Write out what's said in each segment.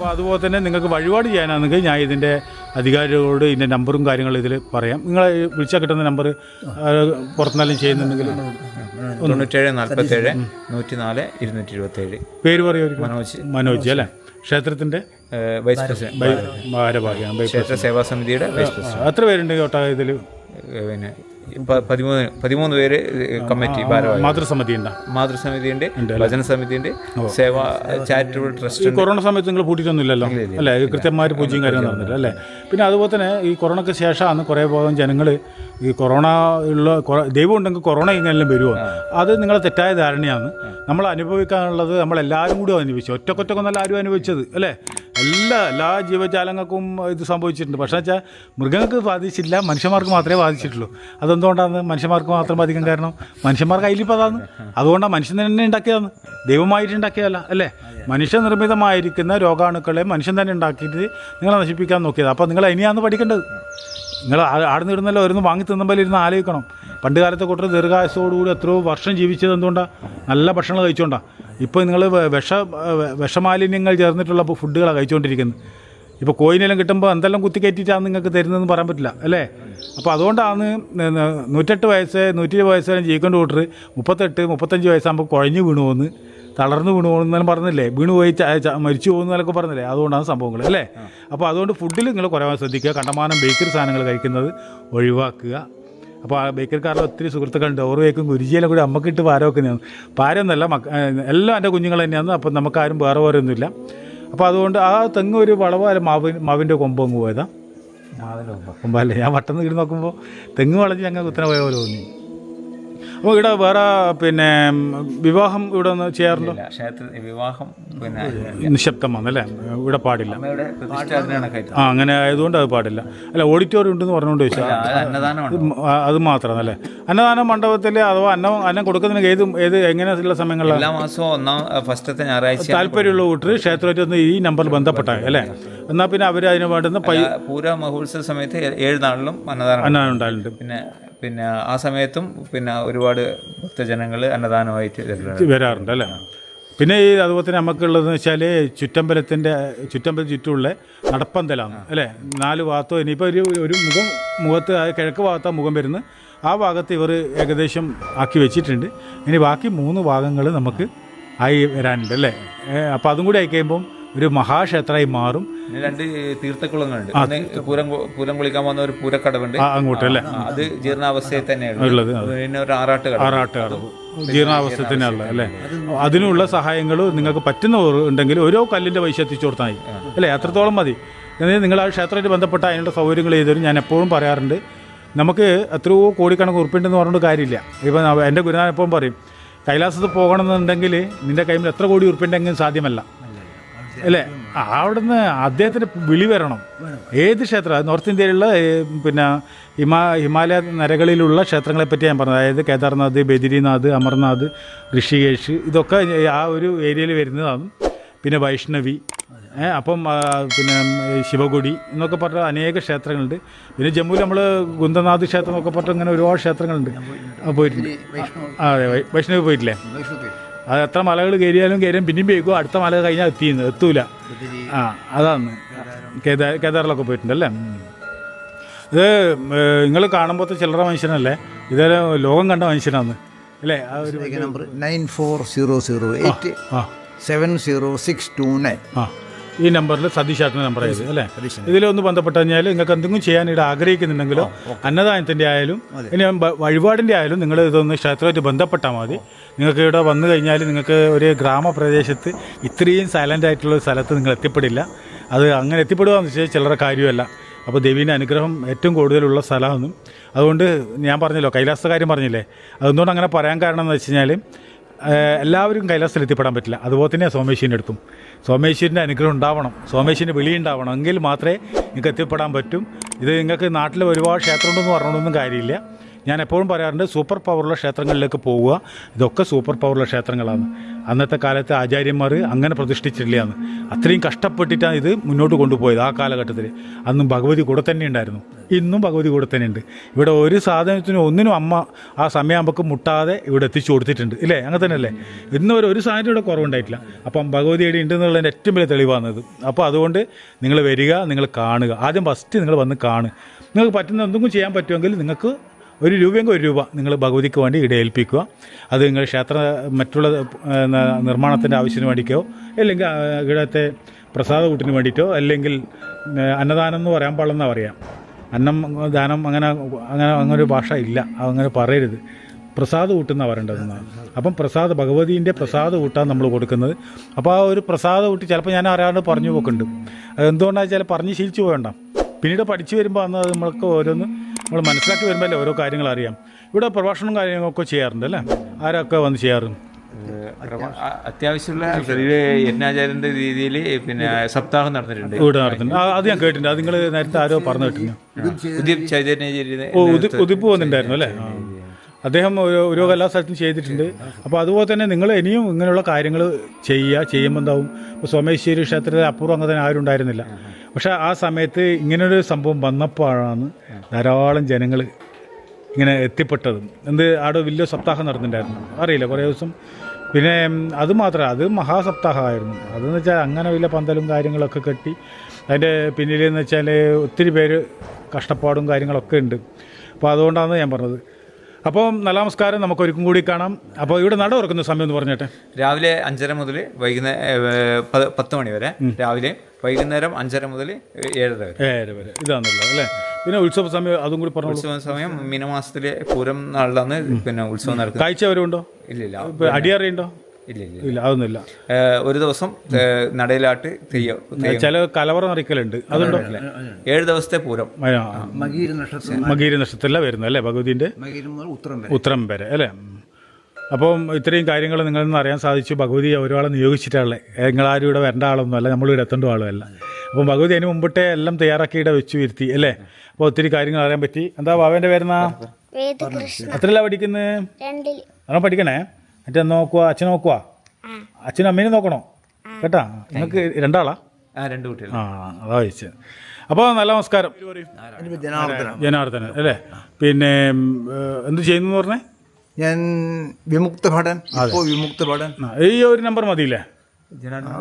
അപ്പോൾ അതുപോലെ തന്നെ നിങ്ങൾക്ക് വഴിപാട് ചെയ്യാനാണെങ്കിൽ ഞാൻ ഇതിന്റെ അധികാരികളോട് ഇതിന്റെ നമ്പറും കാര്യങ്ങളും ഇതിൽ പറയാം. നിങ്ങൾ വിളിച്ചാൽ കിട്ടുന്ന നമ്പർ പുറത്തുനിന്നാലും ചെയ്യുന്നുണ്ടെങ്കിൽ. തൊണ്ണൂറ്റേഴ് നാൽപ്പത്തേഴ് നൂറ്റി നാല് ഇരുന്നൂറ്റി ഇരുപത്തേഴ് പേര് പറയൂ മനോജ്. മനോജ് അല്ലേ? ക്ഷേത്രത്തിന്റെ? വൈസ് പ്രസിഡന്റ് ഭാരഭാഗ്യം ക്ഷേത്ര സേവാ സമിതിയുടെ വൈസ് പ്രസിഡന്റ് എത്ര പേരുണ്ട് ഒട്ടാ ഇതിൽ? പിന്നെ പതിമൂന്ന് പതിമൂന്ന് പേര് കമ്മിറ്റി ഭാരവാഹി മാതൃസമിതി ഉണ്ടോ ഭജന സമിതിയുണ്ട് സേവാ ചാരിറ്റബിൾ ട്രസ്റ്റ് കൊറോണ സമയത്ത് നിങ്ങൾ പൂട്ടിയിട്ടൊന്നും ഇല്ലല്ലോ? അല്ലേ? കൃത്യമായ പൂജ്യം നടന്നില്ല അല്ലേ? പിന്നെ അതുപോലെ തന്നെ ഈ കൊറോണയ്ക്ക് ശേഷമാണ് കുറേ ഭാഗം ജനങ്ങൾ ഈ കൊറോണ ഉള്ള ദൈവം ഉണ്ടെങ്കിൽ കൊറോണ എങ്ങനെയും വരുമോ? അത് നിങ്ങളെ തെറ്റായ ധാരണയാണ്. നമ്മൾ അനുഭവിക്കാനുള്ളത് നമ്മളെല്ലാവരും കൂടി അനുഭവിച്ചു. ഒറ്റക്കൊറ്റക്കൊന്നല്ല ആരും അനുഭവിച്ചത് അല്ലേ? എല്ലാ എല്ലാ ജീവജാലങ്ങൾക്കും ഇത് സംഭവിച്ചിട്ടുണ്ട്. പക്ഷേ വെച്ചാൽ മൃഗങ്ങൾക്ക് ബാധിച്ചില്ല മനുഷ്യന്മാർക്ക് മാത്രമേ ബാധിച്ചിട്ടുള്ളൂ. അതെന്തുകൊണ്ടാണ് മനുഷ്യന്മാർക്ക് മാത്രം ബാധിക്കാൻ കാരണം? മനുഷ്യന്മാർക്ക് അതിലിപ്പോൾ അതാണ്. അതുകൊണ്ടാണ് മനുഷ്യൻ തന്നെ ഉണ്ടാക്കിയതാണ്. ദൈവമായിട്ട് ഉണ്ടാക്കിയതല്ല അല്ലേ? മനുഷ്യനിർമ്മിതമായിരിക്കുന്ന രോഗാണുക്കളെ മനുഷ്യൻ തന്നെ ഉണ്ടാക്കിയിട്ട് നിങ്ങളെ നശിപ്പിക്കാൻ നോക്കിയത്. അപ്പോൾ നിങ്ങൾ ഇനിയാണ് പഠിക്കേണ്ടത്. നിങ്ങൾ ആടുന്ന് ഇടുന്നല്ലോ ഒരുന്ന് വാങ്ങി തിന്നുമ്പോൾ ഇരുന്ന് ആലോചിക്കണം. പണ്ട് കാലത്തെ കൂട്ടർ ദീർഘായുസോടുകൂടി എത്രയോ വർഷം ജീവിച്ചത് എന്തുകൊണ്ടാണ് നല്ല ഭക്ഷണം കഴിച്ചുകൊണ്ടാണ് ഇപ്പോൾ നിങ്ങൾ വിഷ വിഷമാലിന്യങ്ങൾ ചേർന്നിട്ടുള്ള ഫുഡുകളാണ് കഴിച്ചുകൊണ്ടിരിക്കുന്നത് ഇപ്പോൾ കോയിനെല്ലാം കിട്ടുമ്പോൾ എന്തെല്ലാം കുത്തിക്കയറ്റിയിട്ടാണ് നിങ്ങൾക്ക് തരുന്നതെന്ന് പറയാൻ പറ്റില്ല അല്ലേ? അപ്പോൾ അതുകൊണ്ടാണ് നൂറ്റെട്ട് വയസ്സ് നൂറ്റി വയസ്സ് വരെ ജീവിക്കേണ്ട കൂട്ടർ മുപ്പത്തെട്ട് മുപ്പത്തഞ്ച് വയസ്സാകുമ്പോൾ കുഴഞ്ഞു വീണു പോകുന്നു തളർന്നു വീണു പോകുന്നെല്ലാം പറഞ്ഞില്ലേ? വീണു പോയി മരിച്ചു പോകുന്നതൊക്കെ പറഞ്ഞില്ലേ? അതുകൊണ്ടാണ് സംഭവങ്ങൾ അല്ലേ? അപ്പോൾ അതുകൊണ്ട് ഫുഡിൽ നിങ്ങൾ കുറേ ശ്രദ്ധിക്കുക. കണ്ടമാനം ബേക്കറി സാധനങ്ങൾ കഴിക്കുന്നത് ഒഴിവാക്കുക. അപ്പോൾ ആ ബേക്കറിക്കാരുടെ ഒത്തിരി സുഹൃത്തുക്കളുണ്ട്. ഓറ് കേക്കും ഗുരുജിയെല്ലാം കൂടി അമ്മയ്ക്ക് അമ്മക്കിട്ട് പാര വെക്കുന്നതാണ് പാരൊന്നല്ല മക്ക എല്ലാം എന്റെ കുഞ്ഞുങ്ങൾ തന്നെയാണ്. അപ്പം നമുക്കാരും വേറെ വേറെ ഒന്നുമില്ല അപ്പോൾ അതുകൊണ്ട് ആ തെങ്ങ് ഒരു വളവ് അല്ല മാവിൻ മാവിന്റെ കൊമ്പ് അങ്ങ് പോയതാ. കൊമ്പല്ലേ ഞാൻ വട്ടന്ന് കിടി നോക്കുമ്പോൾ തെങ്ങ് വളഞ്ഞ് ഞങ്ങൾ കുത്തനെ പോയ പോലെ തോന്നി. അപ്പോൾ ഇവിടെ വേറെ പിന്നെ വിവാഹം ഇവിടെ ഒന്ന് ചെയ്യാറുണ്ടോ? വിവാഹം പിന്നെ നിശബ്ദമാണ് അല്ലേ ഇവിടെ പാടില്ല. അമ്മയുടെ പ്രതിഷ്ഠ ആ അങ്ങനെ ആയതുകൊണ്ട് അത് പാടില്ല. അല്ല ഓഡിറ്റോറിയം ഉണ്ടെന്ന് പറഞ്ഞുകൊണ്ട് ചോദിച്ചാൽ അത് അന്നദാനമാണ്? അത് മാത്രമാണ് അല്ലേ അന്നദാന മണ്ഡപത്തിൽ അഥവാ അന്നം അന്നം കൊടുക്കുന്നതിന് ഏത് ഏത് എങ്ങനെയുള്ള സമയങ്ങളിലാണ് എല്ലാ മാസവും ഒന്നാം ഫസ്റ്റത്തെ ഞായറാഴ്ച താല്പര്യമുള്ള കൂട്ടർ ക്ഷേത്രമായിട്ട് ഒന്ന് ഈ നമ്പറിൽ ബന്ധപ്പെട്ടാൽ അല്ലേ? എന്നാൽ പിന്നെ അവർ അതിന് വേണ്ടുന്ന പൈ പൂര മഹോത്സവ സമയത്ത് ഏഴ് നാളിലും അന്നദാനം അന്നദാനം ഉണ്ടായിട്ടുണ്ട് പിന്നെ പിന്നെ ആ സമയത്തും പിന്നെ ഒരുപാട് ഭക്തജനങ്ങൾ അന്നദാനമായിട്ട്. വരാറുണ്ട് അല്ലേ? പിന്നെ ഈ അതുപോലെ തന്നെ നമുക്കുള്ളതെന്ന് വെച്ചാൽ ചുറ്റമ്പലത്തിന്റെ ചുറ്റമ്പലം ചുറ്റുമുള്ള നടപ്പന്തലാണ് അല്ലേ? നാല് ഭാഗത്തോ ഇനിയിപ്പോൾ ഒരു ഒരു മുഖം മുഖത്ത് കിഴക്ക് ഭാഗത്താണ് മുഖം വരുന്നത് ആ ഭാഗത്ത് ഇവർ ഏകദേശം ആക്കി വെച്ചിട്ടുണ്ട്. ഇനി ബാക്കി മൂന്ന് ഭാഗങ്ങൾ നമുക്ക് ആയി വരാനുണ്ട് അല്ലേ? അപ്പോൾ അതും കൂടി ആയി കഴിയുമ്പം ഒരു മഹാക്ഷേത്രമായി മാറും. രണ്ട് തീർത്ഥക്കുളങ്ങളുണ്ട്. പൂരം പൂരം കുളിക്കാൻ വന്ന ഒരു പൂരക്കടവുണ്ട്. അങ്ങോട്ട് അല്ലേ? അത് ജീർണാവസ്ഥയിൽ തന്നെയാണ് ഉള്ളത് പിന്നെ ഒരു ആറാട്ട് കടവ് ആറാട്ട് കടവ് ജീർണാവസ്ഥ തന്നെയുള്ള അല്ലേ? അതിനുള്ള സഹായങ്ങൾ നിങ്ങൾക്ക് പറ്റുന്ന ഉണ്ടെങ്കിൽ ഓരോ കല്ലിന്റെ പൈസ എത്തിച്ചു കൊടുത്താൽ മതി. അല്ലേ? അത്രത്തോളം മതി. എന്നാൽ നിങ്ങൾ ആ ക്ഷേത്രമായിട്ട് ബന്ധപ്പെട്ട അതിനുള്ള സൗകര്യങ്ങൾ ചെയ്തു ഞാൻ എപ്പോഴും പറയാറുണ്ട്. നമുക്ക് എത്രയോ കോടിക്കണക്ക് ഉറപ്പുണ്ടെന്ന് പറഞ്ഞിട്ട് കാര്യമില്ല. ഇപ്പം എന്റെ ഗുരുനാഥൻ എപ്പോഴും പറയും കൈലാസത്ത് പോകണമെന്നുണ്ടെങ്കിൽ നിന്റെ കയ്യിൽ എത്ര കോടി ഉറുപ്പുണ്ടെങ്കിലും സാധ്യമല്ല. അല്ലേ? അവിടുന്ന് അദ്ദേഹത്തിന് വിളി വരണം. ഏത് ക്ഷേത്രം? നോർത്ത് ഇന്ത്യയിലുള്ള പിന്നെ ഹിമാ ഹിമാലയ നരകളിലുള്ള ക്ഷേത്രങ്ങളെ പറ്റി ഞാൻ പറഞ്ഞത്. അതായത് കേദാർനാഥ് ബദ്രിനാഥ് അമർനാഥ് ഋഷികേഷ് ഇതൊക്കെ ആ ഒരു ഏരിയയിൽ വരുന്നതാണ്. പിന്നെ വൈഷ്ണവി അപ്പം പിന്നെ ശിവഗുടി എന്നൊക്കെ പറഞ്ഞ അനേക ക്ഷേത്രങ്ങളുണ്ട്. പിന്നെ ജമ്മുവിൽ നമ്മൾ ഗുന്ദനാഥ് ക്ഷേത്രം എന്നൊക്കെ പറഞ്ഞ അങ്ങനെ ഒരുപാട് ക്ഷേത്രങ്ങളുണ്ട്. പോയിട്ടുണ്ട്. അതെ വൈഷ്ണവി പോയിട്ടില്ലേ? അത് എത്ര മലകൾ കയറിയാലും കയറിയാലും പിന്നെയും പോയിക്കോ. അടുത്ത മല കഴിഞ്ഞാൽ എത്തിയിരുന്നു എത്തൂല. ആ അതാണ്. കേദാർ കേദാറിലൊക്കെ പോയിട്ടുണ്ടല്ലേ. ഇത് നിങ്ങൾ കാണുമ്പോഴത്തെ ചില്ലറ മനുഷ്യനല്ലേ? ഇതേ ലോകം കണ്ട മനുഷ്യനാണ് അല്ലേ? ആ ഒരു number nine four zero zero eight seven zero six two nine. ആ. ഈ നമ്പറിൽ സതീഷാട്ടിന്റെ നമ്പർ ആയത് അല്ലേ? ഇതിലൊന്ന് ബന്ധപ്പെട്ട് കഴിഞ്ഞാൽ നിങ്ങൾക്ക് എന്തെങ്കിലും ചെയ്യാനായിട്ട് ആഗ്രഹിക്കുന്നുണ്ടെങ്കിലോ അന്നദാനത്തിന്റെ ആയാലും ഇനി വഴിപാടിന്റെ ആയാലും നിങ്ങൾ ഇതൊന്ന് ക്ഷേത്രമായിട്ട് ബന്ധപ്പെട്ടാൽ മതി. നിങ്ങൾക്ക് ഇവിടെ വന്നു കഴിഞ്ഞാൽ നിങ്ങൾക്ക് ഒരു ഗ്രാമപ്രദേശത്ത് ഇത്രയും സൈലന്റ് ആയിട്ടുള്ള സ്ഥലത്ത് നിങ്ങൾ എത്തിപ്പെടില്ല. അത് അങ്ങനെ എത്തിപ്പെടുക എന്ന് വെച്ചാൽ ചിലരുടെ കാര്യമല്ല. അപ്പോൾ ദേവീന്റെ അനുഗ്രഹം ഏറ്റവും കൂടുതലുള്ള സ്ഥലമാണ് അതുകൊണ്ട് ഞാൻ പറഞ്ഞല്ലോ കൈലാസ കാര്യം പറഞ്ഞില്ലേ? അതുകൊണ്ട് അങ്ങനെ പറയാൻ കാരണം എന്ന് വെച്ച് കഴിഞ്ഞാൽ എല്ലാവരും കൈലാസത്തിൽ എത്തിപ്പെടാൻ പറ്റില്ല. അതുപോലെ തന്നെ സോമേശ്വരന്റെ അടുത്തും. സോമേശ്വരന്റെ അനുഗ്രഹം ഉണ്ടാവണം. സോമേശ്വരന്റെ വിളി ഉണ്ടാവണം. എങ്കിൽ മാത്രമേ നിങ്ങൾക്ക് എത്തിപ്പെടാൻ പറ്റും. ഇത് നിങ്ങൾക്ക് നാട്ടിൽ ഒരുപാട് ക്ഷേത്രമുണ്ടെന്ന് പറഞ്ഞൊന്നും കാര്യമില്ല. ഞാൻ എപ്പോഴും പറയാറുണ്ട് സൂപ്പർ പവറുള്ള ക്ഷേത്രങ്ങളിലേക്ക് പോവുക. ഇതൊക്കെ സൂപ്പർ പവറുള്ള ക്ഷേത്രങ്ങളാണ്. അന്നത്തെ കാലത്ത് ആചാര്യന്മാർ അങ്ങനെ പ്രതിഷ്ഠിച്ചിട്ടില്ലയെന്ന് അത്രയും കഷ്ടപ്പെട്ടിട്ടാണ് ഇത് മുന്നോട്ട് കൊണ്ടുപോയത് ആ കാലഘട്ടത്തിൽ അന്നും ഭഗവതി കൂടെ തന്നെ ഉണ്ടായിരുന്നു. ഇന്നും ഭഗവതി കൂടെ തന്നെ ഉണ്ട്. ഇവിടെ ഒരു സാധനത്തിനും ഒന്നിനും അമ്മ ആ സമയമാകുമ്പോൾ മുട്ടാതെ ഇവിടെ എത്തിച്ചു കൊടുത്തിട്ടുണ്ട്. ഇല്ലേ? അങ്ങനെ തന്നെയല്ലേ? ഇന്നും ഒരു ഒരു സാധനം ഇവിടെ കുറവുണ്ടായിട്ടില്ല. അപ്പം ഭഗവതി ഇവിടെ ഉണ്ട് എന്നുള്ളതിന്റെ ഏറ്റവും വലിയ തെളിവാണത് അപ്പോൾ അതുകൊണ്ട് നിങ്ങൾ വരിക നിങ്ങൾ കാണുക. ആദ്യം ഫസ്റ്റ് നിങ്ങൾ വന്ന് കാണുക. നിങ്ങൾക്ക് പറ്റുന്ന എന്തെങ്കിലും ചെയ്യാൻ പറ്റുമെങ്കിൽ നിങ്ങൾക്ക് ഒരു രൂപയെങ്കിൽ ഒരു രൂപ നിങ്ങൾ ഭഗവതിക്ക് വേണ്ടി ഇവിടെ ഏൽപ്പിക്കുക അത് നിങ്ങൾ ക്ഷേത്ര മറ്റുള്ള നിർമ്മാണത്തിന്റെ ആവശ്യത്തിന് വേണ്ടിക്കോ അല്ലെങ്കിൽ ഇവിടത്തെ പ്രസാദ കൂട്ടിന് വേണ്ടിയിട്ടോ അല്ലെങ്കിൽ അന്നദാനം എന്ന് പറയാൻ പാടില്ലെന്നാ പറയാം. അന്നം ദാനം അങ്ങനെ അങ്ങനെ അങ്ങനെ ഒരു ഭാഷ ഇല്ല. അങ്ങനെ പറയരുത്. പ്രസാദ് കൂട്ടുന്ന പറയേണ്ടതെന്നാണ് അപ്പം പ്രസാദ് ഭഗവതീന്റെ പ്രസാദ് കൂട്ടാണ് നമ്മൾ കൊടുക്കുന്നത്. അപ്പോൾ ആ ഒരു പ്രസാദ കൂട്ടി ചിലപ്പോൾ ഞാൻ അറിയാണ്ട് പറഞ്ഞു പോക്കുണ്ട്. അതെന്തുകൊണ്ടാണെന്ന് വെച്ചാൽ പറഞ്ഞ് ശീലിച്ചു പോകണ്ട പിന്നീട് പഠിച്ചു വരുമ്പോൾ അന്ന് അത് നമ്മൾക്ക് ഓരോന്ന് നമ്മൾ മനസ്സിലാക്കി വരുമ്പോൾ ഓരോ കാര്യങ്ങൾ അറിയാം. ഇവിടെ പ്രഭാഷണം കാര്യങ്ങളൊക്കെ ചെയ്യാറുണ്ട് അല്ലേ? ആരൊക്കെ വന്ന് ചെയ്യാറ്? അത്യാവശ്യമുള്ള യജ്ഞാചാര്യന്റെ രീതിയിൽ പിന്നെ സപ്താഹം നടന്നിട്ടുണ്ട്. ഇവിടെ നടത്തുന്നുണ്ട് അത് ഞാൻ കേട്ടിട്ടുണ്ട്. അത് നിങ്ങൾ നേരത്തെ ആരോ പറഞ്ഞു കേട്ടിട്ടുണ്ട്. ഉദീപ് ഉദിപ്പ് വന്നിട്ടുണ്ടായിരുന്നു അല്ലേ. അദ്ദേഹം ഒരു ഓരോ എല്ലാ സ്ഥലത്തും ചെയ്തിട്ടുണ്ട്. അപ്പോൾ അതുപോലെ തന്നെ നിങ്ങൾ ഇനിയും ഇങ്ങനെയുള്ള കാര്യങ്ങൾ ചെയ്യുക ചെയ്യുമ്പോൾ എന്താവും ഇപ്പോൾ സോമേശ്വരി ക്ഷേത്രത്തിൽ അപ്പുറം അങ്ങനെ തന്നെ ആരും ഉണ്ടായിരുന്നില്ല. പക്ഷേ ആ സമയത്ത് ഇങ്ങനൊരു സംഭവം വന്നപ്പോഴാണ് ധാരാളം ജനങ്ങൾ ഇങ്ങനെ എത്തിപ്പെട്ടതും. എന്ത് അവിടെ വലിയ സപ്താഹം നടന്നിട്ടുണ്ടായിരുന്നു. അറിയില്ല കുറേ ദിവസം. പിന്നെ അത് മാത്രമല്ല അത് മഹാസപ്താഹമായിരുന്നു. അതെന്ന് വെച്ചാൽ അങ്ങനെ വലിയ പന്തലും കാര്യങ്ങളൊക്കെ കെട്ടി അതിന്റെ പിന്നിലെന്ന് വെച്ചാൽ ഒത്തിരി പേര് കഷ്ടപ്പാടും കാര്യങ്ങളൊക്കെ ഉണ്ട്. അപ്പോൾ അതുകൊണ്ടാണ് ഞാൻ പറഞ്ഞത്. അപ്പോൾ നല്ല നമസ്കാരം നമുക്ക് ഒരിക്കും കൂടി കാണാം. അപ്പോൾ ഇവിടെ നട തുറക്കുന്ന സമയം എന്ന് പറഞ്ഞിട്ട്. രാവിലെ അഞ്ചര മുതൽ വൈകുന്നേരം പത്ത് മണി വരെ രാവിലെ വൈകുന്നേരം അഞ്ചര മുതൽ ഏഴര വരെ. ഏഴര വരെ. ഇതാണല്ലോ അല്ലേ? പിന്നെ ഉത്സവ സമയം അതും കൂടി പറഞ്ഞു ഉത്സവ സമയം മീനമാസത്തിലെ പൂരം നാളിലാണ് പിന്നെ ഉത്സവം നടക്കുന്നത്. കാഴ്ച വരുമുണ്ടോ ഇല്ലില്ല. അടിയറിയുണ്ടോ? ഇല്ല ഇല്ല. ഇല്ല അതൊന്നുമില്ല. ഒരു ദിവസം നടയിലാട്ട് തെയ്യം. ചില കലവറ നിറയ്ക്കലുണ്ട് അതുണ്ടോ? ഏഴ് ദിവസത്തെ പൂരം. മകീര നക്ഷത്രം. മകീര നക്ഷത്രത്തിലാണ് വരുന്നത് അല്ലേ ഭഗവതിന്റെ മുതൽ ഉത്തരം വരെ. അല്ലേ. അപ്പം ഇത്രയും കാര്യങ്ങൾ നിങ്ങളിൽ നിന്ന് അറിയാൻ സാധിച്ചു. ഭഗവതി ഒരാളെ നിയോഗിച്ചിട്ടുള്ളത് നിങ്ങളാരും ഇവിടെ വരേണ്ട ആളൊന്നും അല്ല. നമ്മൾ ഇവിടെ എത്തേണ്ട ആളുമല്ല. അപ്പം ഭഗവതി അതിന് മുമ്പിട്ടേ എല്ലാം തയ്യാറാക്കി ഇവിടെ വെച്ച് വരുത്തി അല്ലേ? അപ്പോൾ ഒത്തിരി കാര്യങ്ങൾ അറിയാൻ പറ്റി. എന്താ ബാബേന്റെ പേരെന്നാ? എത്രയല്ല പഠിക്കുന്നത് പഠിക്കണേ? മറ്റേ നോക്കുക അച്ഛൻ നോക്കുക അച്ഛനും അമ്മേനും നോക്കണോ? കേട്ടാ? നിങ്ങൾക്ക് രണ്ടാളാ? ആ രണ്ട് കുട്ടികൾ ആ അതാ ചോദിച്ചത് അപ്പോൾ നല്ല നമസ്കാരം. ജനാർദ്ദന. ജനാർദ്ദനൻ അല്ലേ? പിന്നെ എന്ത് ചെയ്യുന്നു പറഞ്ഞേ? ഞാൻ വിമുക്ത ഭടൻ ഇപ്പോൾ വിമുക്ത ഭടൻ. ഈ ഒരു നമ്പർ മതിയില്ലേ?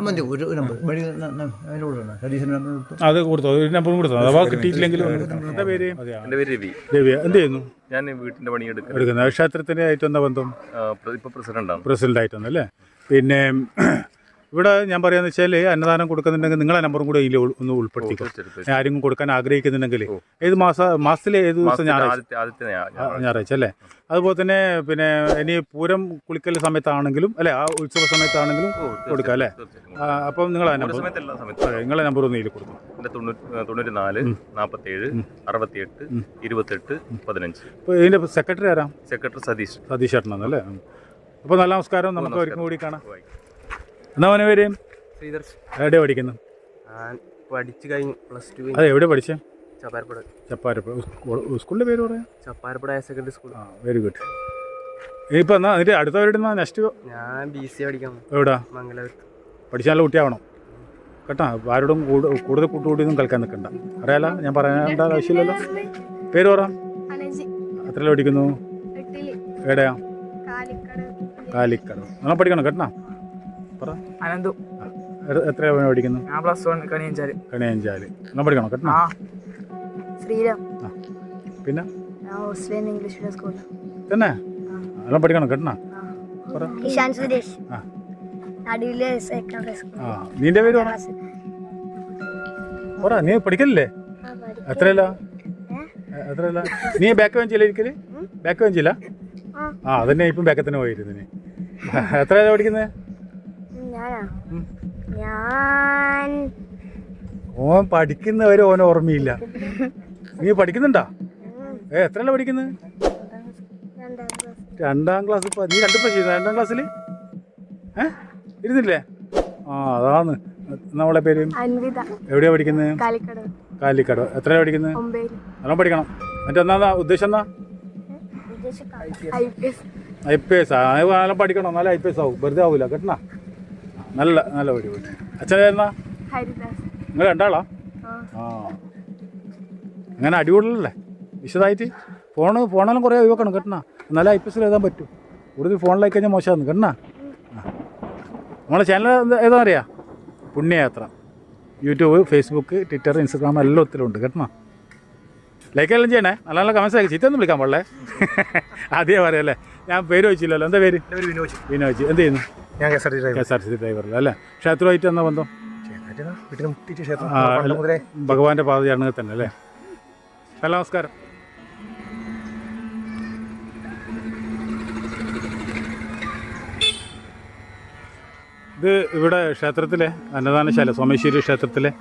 മതി ഒരു ഒരു നമ്പർ. വഴി ന- ന- അതിന്റെ കൂടെ വേണം. സതീശന്റെ നമ്പർ കൊടുത്തു? അത് കൊടുത്തോ ഒരു നമ്പർ കൊടുത്തോ? അഥവാ കിട്ടിയിട്ടില്ലെങ്കിലും എന്താ പേര്? എന്റെ പേര് രവി. രവി എന്ത് ചെയ്യുന്നു? ഞാൻ വീട്ടിന്റെ പണിയെടുക്കുക എടുക്കുന്നത് ക്ഷേത്രത്തിന്റെ ആയിട്ട് എന്താ ബന്ധം? ഇപ്പോൾ പ്രസിഡന്റാണ് പ്രസിഡന്റ് ആയിട്ടൊന്നല്ലേ പിന്നെ ഇവിടെ ഞാൻ പറയാന്ന് വെച്ചാൽ അന്നദാനം കൊടുക്കുന്നുണ്ടെങ്കിൽ നിങ്ങളെ നമ്പറും കൂടെ ഇതിൽ ഒന്ന് ഉൾപ്പെടുത്തിക്കും. ആരും ആരെങ്കിലും കൊടുക്കാൻ ആഗ്രഹിക്കുന്നുണ്ടെങ്കിൽ ഏത് മാസ മാസത്തിലെ ഏത് ദിവസം ഞായറാഴ്ച? ഞായറാഴ്ച. അല്ലേ? അതുപോലെ തന്നെ പിന്നെ ഇനി പൂരം കുളിക്കൽ സമയത്താണെങ്കിലും അല്ലെ ആ ഉത്സവ സമയത്താണെങ്കിലും കൊടുക്കാം അല്ലേ? അപ്പം നിങ്ങളെ നമ്പർ നിങ്ങളെ നമ്പർ ഒന്ന് ഇതിൽ കൊടുക്കും. തൊണ്ണൂറ്റി നാല് നാൽപ്പത്തേഴ് അറുപത്തിയെട്ട് ഇരുപത്തെട്ട് പതിനഞ്ച്. അപ്പോൾ ഇതിന്റെ സെക്രട്ടറി ആരാ? സെക്രട്ടറി സതീഷ്. സതീഷ് ചേട്ടനാണ് അല്ലേ? അപ്പോൾ നല്ല നമസ്കാരം. നമുക്ക് ഒരിക്കലും കൂടി കാണാം. എന്നാ മോനെ പേര്? ശ്രീദർശ് എവിടെ പഠിക്കുന്നു? ഞാൻ പഠിച്ചു കഴിഞ്ഞു. പ്ലസ് ടു അതെ എവിടെ പഠിച്ചേ? ചപ്പാരപ്പുഴ. ചപ്പാരപ്പുഴ. സ്കൂളിന്റെ പേര് പറയാം? Chapparappuzha higher secondary school. ആ വെരി ഗുഡ് ഇനിയിപ്പോൾ എന്നാ എന്നിട്ട് അടുത്ത വരുന്ന നെക്സ്റ്റ് ഞാൻ ബി സി പഠിക്കാൻ പോകും എവിടാ? മംഗലാപുരത്ത്. പഠിച്ചാൽ നല്ല കുട്ടിയാവണം. കേട്ടോ ആരോടും കൂടു- കൂടുതൽ കൂട്ടുകൂടിയൊന്നും കളിക്കാൻ നിൽക്കണ്ട അറിയാലോ ഞാൻ പറയേണ്ട ആവശ്യമില്ലല്ലോ. പേര് പറ. എത്ര പഠിക്കുന്നു? എവിടെയാ? കാലിക്കട കാലിക്കട നമ്മൾ പഠിക്കണം കേട്ടോ. പറ. അനന്തു. എത്ര- എത്രയാ പഠിക്കുന്നു? ഞാൻ പ്ലസ് വൺ കണിയഞ്ചാൽ കണിയഞ്ചാൽ. നമ്മൾ പഠിക്കണം? കേട്ടോ ശ്രീരാം. പിന്നെ? ഇംഗ്ലീഷ് മീഡിയം സ്കൂളിൽ തന്നെ? പഠിക്കണം? കേട്ടോ പറ. ഇഷാൻ സുരേഷ്. ആ. നടുവിലെ സെക്കൻഡറി സ്കൂൾ ആ. നിന്റെ പേര് പറ. പറ നീ പഠിക്കലില്ലേ? എത്രയല്ല എത്രയല്ല നീ ബാക്ക് വെഞ്ചില്ല ഇരിക്കൽ? ബാക്ക് വെഞ്ചില്ല ആ. അതന്നെ ഇപ്പം ബാക്കത്തിന് പോയിരുന്നു നീ. എത്രയല്ല പഠിക്കുന്നത് ഞാൻ ഓൻ പഠിക്കുന്നവരെ ഓൻ ഓർമ്മയില്ല. നീ പഠിക്കുന്നുണ്ടാ? ഏ എത്രയല്ല പഠിക്കുന്നത് രണ്ടാം ക്ലാസ് നീ രണ്ട് പ്രാവശ്യം രണ്ടാം ക്ലാസ്സിൽ ഏ ഇരുന്നില്ലേ? ആ അതാണ് നമ്മളെ പേര്. എവിടെയാ പഠിക്കുന്നത് കാലിക്കടവ്. കാലിക്കട എത്ര പഠിക്കുന്നത് നല്ലോണം പഠിക്കണം. എന്നിട്ട് എന്നാ ഉദ്ദേശം എന്നാ? I P S. ആ നല്ല പഠിക്കണം. എന്നാലും ഐ പി എസ് ആവും. വെറുതെ ആവൂല. കേട്ടണ? നല്ല നല്ല പരിപാടി ഹരിദാസ്. നിങ്ങൾ രണ്ടാളാ? ആ. അങ്ങനെ അടിപൊളിയല്ലേ? വിശദമായിട്ട്. ഫോണ് ഫോണെല്ലാം കുറേ ഒഴിവാക്കണം കേട്ടണ എന്നാലേ ഐ പി എസ് എഴുതാൻ പറ്റൂ. കൂടുതൽ ഫോണിലായി കഴിഞ്ഞാൽ മോശമാണ് കേട്ടണ നമ്മളെ ചാനൽ ഏതാ അറിയാം? Punyayathra. YouTube Facebook Twitter Instagram എല്ലാം ഒത്തിലുണ്ട് കേട്ടണ ലൈക്ക് എല്ലാം ചെയ്യണേ. നല്ല നല്ല കമൻസ് ആക്കി ചീത്തൊന്നും വിളിക്കാൻ പാടില്ലേ. ആദ്യമേ പറയാല്ലേ ഞാൻ പേര് വെച്ചില്ലല്ലോ എന്താ പേര്? വിനോദ് വിനോജ്. എന്ത് ചെയ്യുന്നു? ഞാൻ K S R T K driver. S R T C അല്ലേ? ക്ഷേത്രമായിട്ട് എന്നാ ബന്ധം? വീട്ടിൽ മുട്ടിയിട്ട് ക്ഷേത്രം. ആ, പണ്ട് മുതലേ. ഭഗവാന്റെ തന്നെ അല്ലേ? ഹലോ നമസ്കാരം. ഇത് ഇവിടെ ക്ഷേത്രത്തിലെ അന്നദാനശാല സോമേശ്വരി ക്ഷേത്രത്തിലെ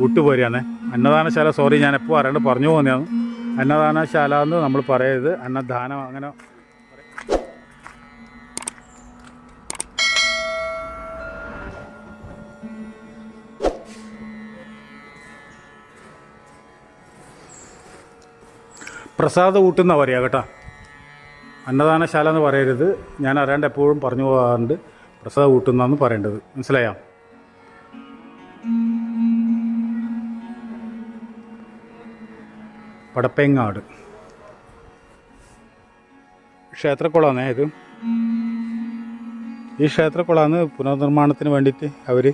ഊട്ടുപോരെയാണ് അന്നദാനശാല സോറി ഞാൻ എപ്പോൾ അറിയാണ്ട് പറഞ്ഞു പോകുന്നതാണ് അന്നദാനശാല എന്ന് നമ്മൾ പറയരുത്. അന്നദാനം അങ്ങനെ പ്രസാദ ഊട്ടുന്ന പറയുക കേട്ടോ. അന്നദാനശാല എന്ന് പറയരുത്. ഞാൻ അറിയാണ്ട് എപ്പോഴും പറഞ്ഞു പോകാറുണ്ട്. പ്രസാദ ഊട്ടുന്നാന്ന് പറയേണ്ടത്. മനസ്സിലായോ? പടപ്പേങ്ങാട്. ക്ഷേത്രക്കുളമാണേ ഇത്. ഈ ക്ഷേത്രക്കുളമാണ് പുനർനിർമ്മാണത്തിന് വേണ്ടിയിട്ട് അവർ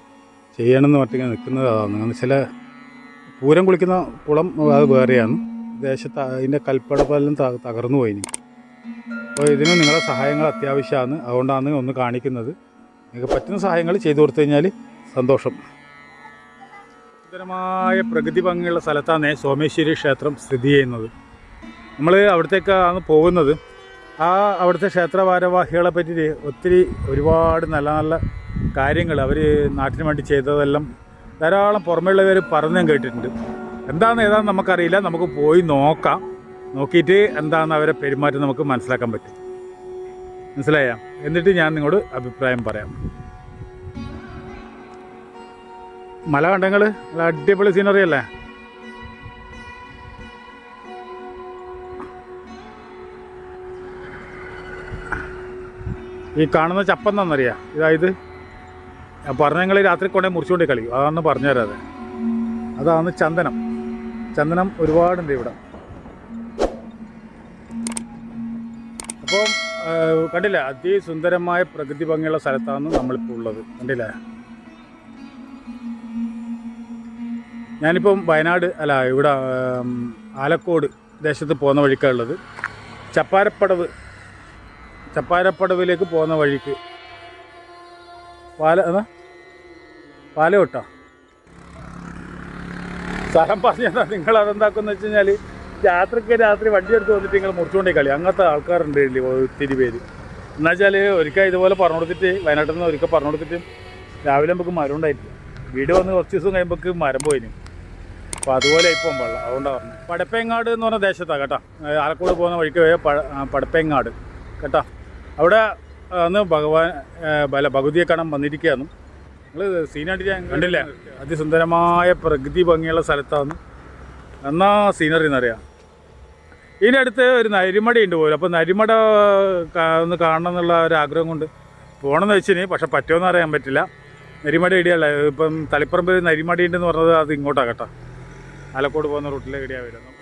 ചെയ്യണമെന്ന് പറഞ്ഞിങ്ങനെ നിൽക്കുന്നത് അതാണ് ചില പൂരം കുളിക്കുന്ന കുളം അത് വേറെയാണ്. ദേശത്ത് അതിന്റെ കൽപ്പടപ്പെല്ലാം തകർന്നു പോയിനി അപ്പോൾ ഇതിന് നിങ്ങളുടെ സഹായങ്ങൾ അത്യാവശ്യമാണ്. അതുകൊണ്ടാണ് ഒന്ന് കാണിക്കുന്നത്. നിങ്ങൾക്ക് പറ്റുന്ന സഹായങ്ങൾ ചെയ്തു കൊടുത്തു കഴിഞ്ഞാൽ സന്തോഷം. സുന്ദരമായ പ്രകൃതി ഭംഗിയുള്ള സ്ഥലത്താണ് സോമേശ്വരി ക്ഷേത്രം സ്ഥിതി ചെയ്യുന്നത്. നമ്മൾ അവിടത്തേക്കാണ് പോകുന്നത്. ആ അവിടുത്തെ ക്ഷേത്ര ഭാരവാഹികളെ പറ്റി ഒത്തിരി ഒരുപാട് നല്ല നല്ല കാര്യങ്ങൾ അവർ നാട്ടിന് വേണ്ടി ചെയ്തതെല്ലാം ധാരാളം പുറമേയുള്ളവർ പറഞ്ഞു കേട്ടിട്ടുണ്ട്. എന്താണെന്ന് ഏതാണെന്ന് നമുക്കറിയില്ല. നമുക്ക് പോയി നോക്കാം. നോക്കിയിട്ട് എന്താണെന്ന് അവരെ പെരുമാറ്റം നമുക്ക് മനസ്സിലാക്കാൻ പറ്റും. മനസ്സിലായ? എന്നിട്ട് ഞാൻ നിങ്ങളോട് അഭിപ്രായം പറയാം. മല കണ്ടങ്ങൾ നല്ല അടിപൊളി സീനറി അല്ലേ? ഈ കാണുന്ന ചപ്പം എന്താണെന്നറിയാം ഇതായത് പറഞ്ഞ ഞങ്ങൾ രാത്രി കൊണ്ടേ മുറിച്ചുകൊണ്ട് കളിക്കും അതാണ് പറഞ്ഞു തരാതെ അതാണ് ചന്ദനം. ചന്ദനം ഒരുപാടുണ്ട് ഇവിടെ. അപ്പം കണ്ടില്ല? അതിസുന്ദരമായ പ്രകൃതി ഭംഗിയുള്ള സ്ഥലത്താണ് നമ്മളിപ്പോൾ ഉള്ളത്. കണ്ടില്ല? ഞാനിപ്പം വയനാട് അല്ല ഇവിടെ ആലക്കോട് ദേശത്ത് പോകുന്ന വഴിക്കാണ് ഉള്ളത്. ചപ്പാരപ്പടവ് ചപ്പാരപ്പടവിലേക്ക് പോകുന്ന വഴിക്ക് പാല എന്നാ പാലയോട്ടാ? സ്ഥലം പറഞ്ഞാൽ നിങ്ങൾ അതെന്താക്കുന്ന വെച്ച് കഴിഞ്ഞാൽ രാത്രിക്ക് രാത്രി വണ്ടി എടുത്ത് വന്നിട്ട് നിങ്ങൾ മുറിച്ചുകൊണ്ടേ കളി. അങ്ങനത്തെ ആൾക്കാരുണ്ട് ഒത്തിരി പേര്. എന്നുവെച്ചാൽ ഒരിക്കൽ ഇതുപോലെ പറഞ്ഞു കൊടുത്തിട്ട് വയനാട്ടിൽ നിന്ന് ഒരിക്കൽ പറഞ്ഞു കൊടുത്തിട്ട് രാവിലെ നമുക്ക് മരം ഉണ്ടായിട്ടില്ല. വീട് വന്ന് കുറച്ച് ദിവസം കഴിയുമ്പോൾ മരം പോയിന്. അപ്പോൾ അതുപോലെ ഇപ്പം വെള്ളം അതുകൊണ്ടാണ് പറഞ്ഞത്. പടപ്പേങ്ങാട് എന്ന് പറഞ്ഞ ദേശത്താണ് കേട്ടോ. ആലക്കോട് പോകുന്ന വഴിക്ക് പോയ പടപ്പേങ്ങാട്. കേട്ടോ? അവിടെ അന്ന് ഭഗവാൻ ബല ഭഗവതിയെ കാണാൻ വന്നിരിക്കുകയാണ് കണ്ടില്ലേ? അതിസുന്ദരമായ പ്രകൃതി ഭംഗിയുള്ള സ്ഥലത്താണ് എന്നാ സീനറി എന്നറിയാം ഇതിന്റെ അടുത്ത് ഒരു നരിമട ഉണ്ട് പോലും. അപ്പോൾ നരിമട ഒന്ന് കാണണം എന്നുള്ള ഒരു ആഗ്രഹം കൊണ്ട് പോകണമെന്ന് വെച്ചിന് പക്ഷെ പറ്റുമെന്ന് അറിയാൻ പറ്റില്ല. നരിമട ഇടിയല്ല? ഇപ്പം തളിപ്പറമ്പിൽ നരിമടി ഉണ്ടെന്ന് പറഞ്ഞത് അത് ഇങ്ങോട്ടാണ് കേട്ടോ. ആലക്കോട് പോകുന്ന റൂട്ടിലെ ഇടിയാണ് വരുന്നത്